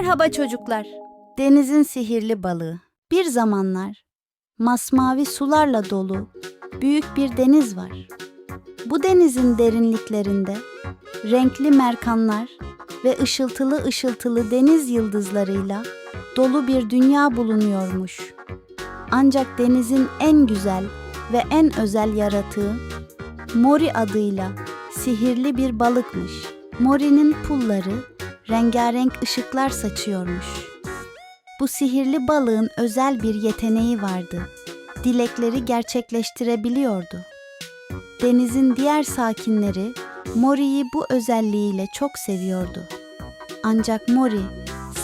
Merhaba çocuklar. Denizin sihirli balığı. Bir zamanlar masmavi sularla dolu büyük bir deniz var. Bu denizin derinliklerinde renkli merkanlar ve ışıltılı ışıltılı deniz yıldızlarıyla dolu bir dünya bulunuyormuş. Ancak denizin en güzel ve en özel yaratığı Mori adıyla sihirli bir balıkmış. Mori'nin pulları rengarenk ışıklar saçıyormuş. Bu sihirli balığın özel bir yeteneği vardı. Dilekleri gerçekleştirebiliyordu. Denizin diğer sakinleri Mori'yi bu özelliğiyle çok seviyordu. Ancak Mori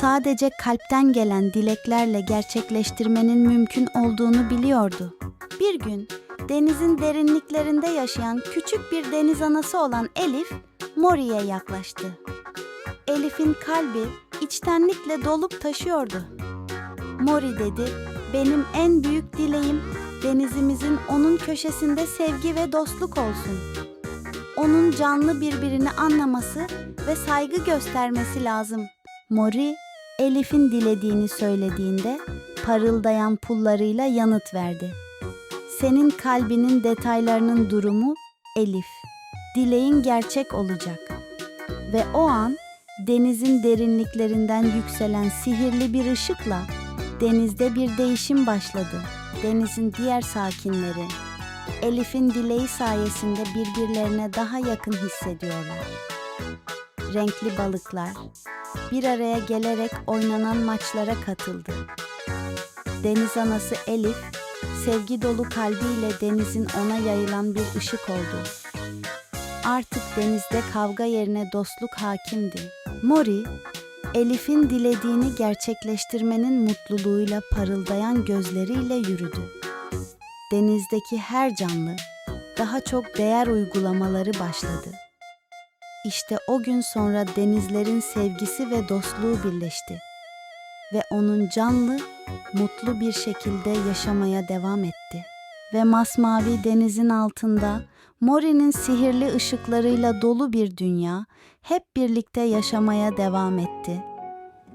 sadece kalpten gelen dileklerle gerçekleştirmenin mümkün olduğunu biliyordu. Bir gün denizin derinliklerinde yaşayan küçük bir deniz anası olan Elif Mori'ye yaklaştı. Elif'in kalbi içtenlikle dolup taşıyordu. Mori dedi, benim en büyük dileğim denizimizin onun köşesinde sevgi ve dostluk olsun. Onun canlı birbirini anlaması ve saygı göstermesi lazım. Mori, Elif'in dilediğini söylediğinde parıldayan pullarıyla yanıt verdi. Senin kalbinin detaylarının durumu Elif. Dileğin gerçek olacak. Ve o an denizin derinliklerinden yükselen sihirli bir ışıkla denizde bir değişim başladı. Denizin diğer sakinleri Elif'in dileği sayesinde birbirlerine daha yakın hissediyorlar. Renkli balıklar bir araya gelerek oynanan maçlara katıldı. Deniz anası Elif sevgi dolu kalbiyle denizin ona yayılan bir ışık oldu. Artık denizde kavga yerine dostluk hakimdi. Mori, Elif'in dilediğini gerçekleştirmenin mutluluğuyla parıldayan gözleriyle yürüdü. Denizdeki her canlı daha çok değer uygulamaları başladı. İşte o gün sonra denizlerin sevgisi ve dostluğu birleşti ve onun canlı, mutlu bir şekilde yaşamaya devam etti. Ve masmavi denizin altında Mori'nin sihirli ışıklarıyla dolu bir dünya hep birlikte yaşamaya devam etti.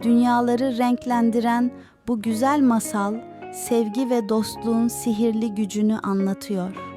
Dünyaları renklendiren bu güzel masal sevgi ve dostluğun sihirli gücünü anlatıyor.